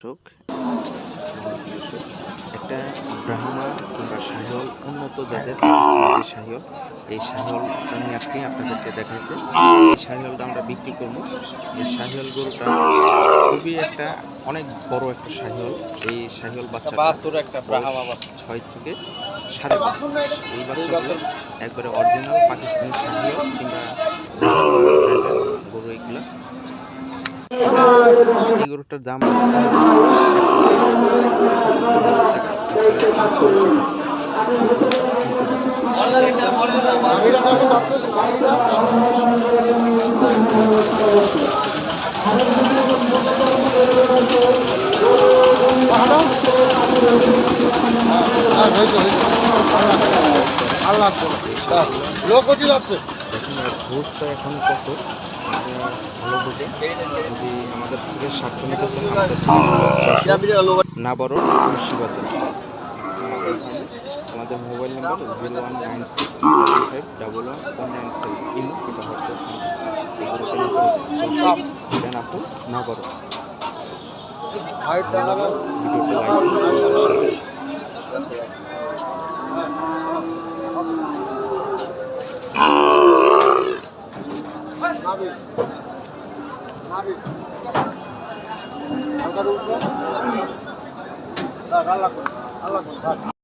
দর্শক। একটা ব্রাহ্মা কিংবা শাহিওল উন্নত জাতের শাহিওল এই শাহিওলটা নিয়ে আসছি আপনাদেরকে দেখাইতে এই শাহিওলটা আমরা বিক্রি করব। এই শাহিওল গরুটা খুবই একটা অনেক বড় একটা শাহিওল এই বাচ্চাটা বাছুর একটা ব্রাহ্মা ছয় থেকে সাড়ে পাঁচ এই বাচ্চাগুলো একবারে অরিজিনাল পাকিস্তানি শাহিওল কিংবা গরু এইগুলা গরুটার দাম আল্লাহ লোক কোটি লাগছে দেখুন ভোটটা এখন কত? ভালো বুঝে। যদি আমাদের থেকে স্বার্থ নিতেছেন না বড় খুশি বাজার আমাদের mobile number zero one nine six seven five double one four nine seven imo কিংবা হোয়াটসঅ্যাপ এই গ্রুপে নিতে দেন আপু, না বড় ভিডিওটা লাইক আল্লাহ আল্লাহ